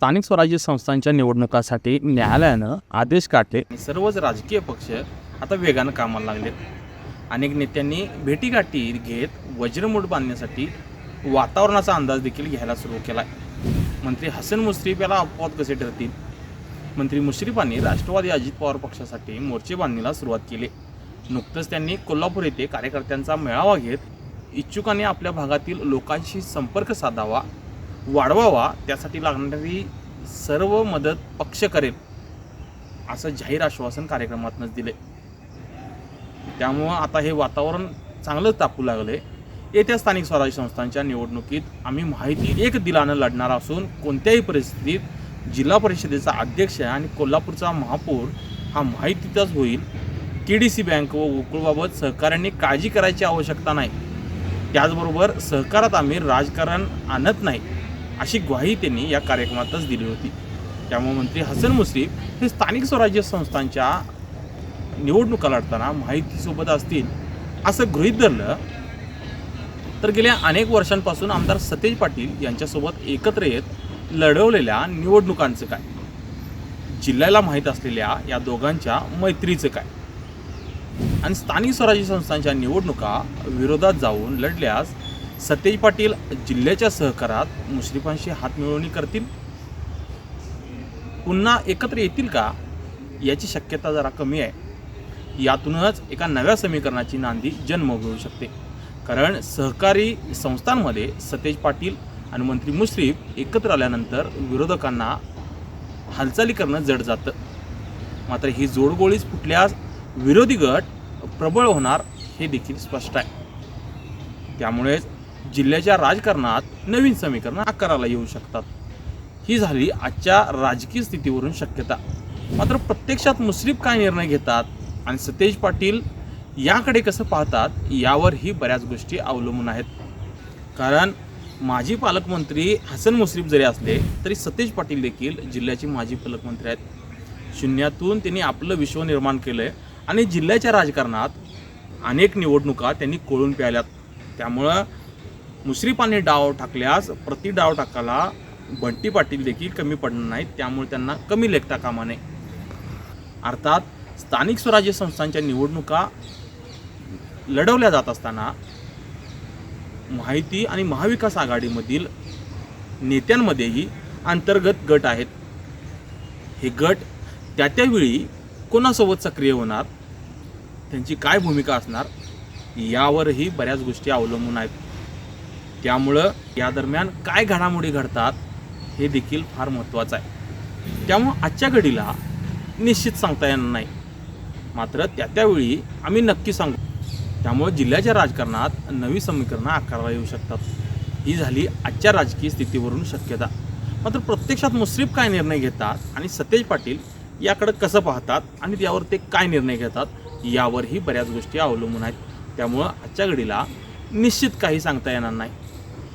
स्थानिक स्वराज्य संस्थांच्या निवडणुकासाठी न्यायालयानं आदेश काढले. सर्वच राजकीय पक्ष आता वेगानं कामाला लागले. अनेक नेत्यांनी भेटीगाठी घेत वज्रमूठ बांधण्यासाठी वातावरणाचा अंदाज देखील घ्यायला सुरू केला मंत्री हसन मुश्रीफ याला अपवाद कसे ठरतील? मंत्री मुश्रीफांनी राष्ट्रवादी अजित पवार पक्षासाठी मोर्चे बांधणीला सुरुवात केली. नुकतंच त्यांनी कोल्हापूर येथे कार्यकर्त्यांचा मेळावा घेत इच्छुकांनी आपल्या भागातील लोकांशी संपर्क साधावा वाढवावा त्यासाठी लागणारी सर्व मदत पक्ष करेल असं जाहीर आश्वासन कार्यक्रमातूनच दिले त्यामुळं आता हे वातावरण चांगलंच तापू लागले येत्या स्थानिक स्वराज्य संस्थांच्या निवडणुकीत आम्ही माहिती एक दिलानं लढणार असून कोणत्याही परिस्थितीत जिल्हा परिषदेचा अध्यक्ष आणि कोल्हापूरचा महापौर हा माहितीतच होईल. के डी सी बँक व गोकुळबाबत सहकाऱ्यांनी काळजी करायची आवश्यकता नाही. त्याचबरोबर सहकारात आम्ही राजकारण आणत नाही. अशी ग्वाही त्यांनी या कार्यक्रमातच दिली होती. त्यामुळे मंत्री हसन मुश्रीफ हे स्थानिक स्वराज्य संस्थांच्या निवडणुका लढताना माहितीसोबत असतील असं गृहीत धरलं. तर गेल्या अनेक वर्षांपासून आमदार सतेज पाटील यांच्यासोबत एकत्र येत लढवलेल्या निवडणुकांचं काय? जिल्ह्याला माहीत असलेल्या या दोघांच्या मैत्रीचं काय? आणि स्थानिक स्वराज्य संस्थांच्या निवडणुका विरोधात जाऊन लढल्यास सतेज पाटील जिल्ह्याच्या सहकारात मुश्रीफांशी हातमिळवणी करतील? पुन्हा एकत्र येतील का? याची शक्यता जरा कमी आहे. यातूनच एका नव्या समीकरणाची नांदी जन्म घेऊ शकते. कारण सहकारी संस्थांमध्ये सतेज पाटील आणि मंत्री मुश्रीफ एकत्र आल्यानंतर विरोधकांना हालचाली करणं जड जातं. मात्र ही जोडगोळीच फुटल्यास विरोधी गट प्रबळ होणार हे देखील स्पष्ट आहे. त्यामुळेच जिल्ह्याच्या राजकारणात नवीन समीकरणं आकाराला येऊ शकतात. ही झाली आजच्या राजकीय स्थितीवरून शक्यता. मात्र प्रत्यक्षात मुश्रीफ काय निर्णय घेतात आणि सतेज पाटील याकडे कसं पाहतात यावरही बऱ्याच गोष्टी अवलंबून आहेत. कारण माजी पालकमंत्री हसन मुश्रीफ जरी असले तरी सतेज पाटील देखील जिल्ह्याचे माजी पालकमंत्री आहेत. शून्यातून त्यांनी आपलं विश्व निर्माण केलं आहे आणि जिल्ह्याच्या राजकारणात अनेक निवडणुका त्यांनी कोळून प्यायल्यात. त्यामुळं मुश्रीफांनी डाव टाकल्यास प्रति डाव टाकायला बंटी पाटील देखील कमी पडणार नाहीत त्यामुळे त्यांना कमी लेखता कामा नये. अर्थात स्थानिक स्वराज्य संस्थांच्या निवडणुका लढवल्या जात असताना माहिती आणि महाविकास आघाडीमधील नेत्यांमध्येही अंतर्गत गट आहेत. हे गट त्या त्यावेळी कोणासोबत सक्रिय होणार त्यांची काय भूमिका असणार यावरही बऱ्याच गोष्टी अवलंबून आहेत. त्यामुळं या दरम्यान काय घडामोडी घडतात हे देखील फार महत्त्वाचं आहे. त्यामुळं आजच्या घडीला निश्चित सांगता येणार नाही. मात्र त्या त्यावेळी आम्ही नक्की सांगू. त्यामुळे जिल्ह्याच्या राजकारणात नवी समीकरणं आकाराला येऊ शकतात. ही झाली आजच्या राजकीय स्थितीवरून शक्यता. मात्र प्रत्यक्षात मुश्रीफ काय निर्णय घेतात आणि सतेज पाटील याकडं कसं पाहतात आणि त्यावर ते काय निर्णय घेतात यावरही बऱ्याच गोष्टी अवलंबून आहेत. त्यामुळं आजच्या घडीला निश्चित काही सांगता येणार नाही.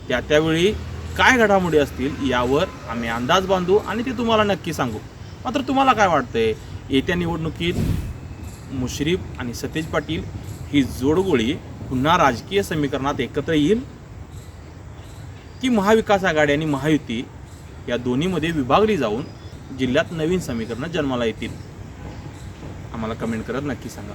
त्या त्यावेळी काय घडामोडी असतील यावर आम्ही अंदाज बांधू आणि ते तुम्हाला नक्की सांगू. मात्र तुम्हाला काय वाटतंय? येत्या निवडणुकीत मुश्रीफ आणि सतेज पाटील ही जोडगोळी पुन्हा राजकीय समीकरणात एकत्र येईल? की महाविकास आघाडी आणि महायुती या दोन्हीमध्ये विभागली जाऊन जिल्ह्यात नवीन समीकरणं जन्माला येतील? आम्हाला कमेंट करत नक्की सांगा.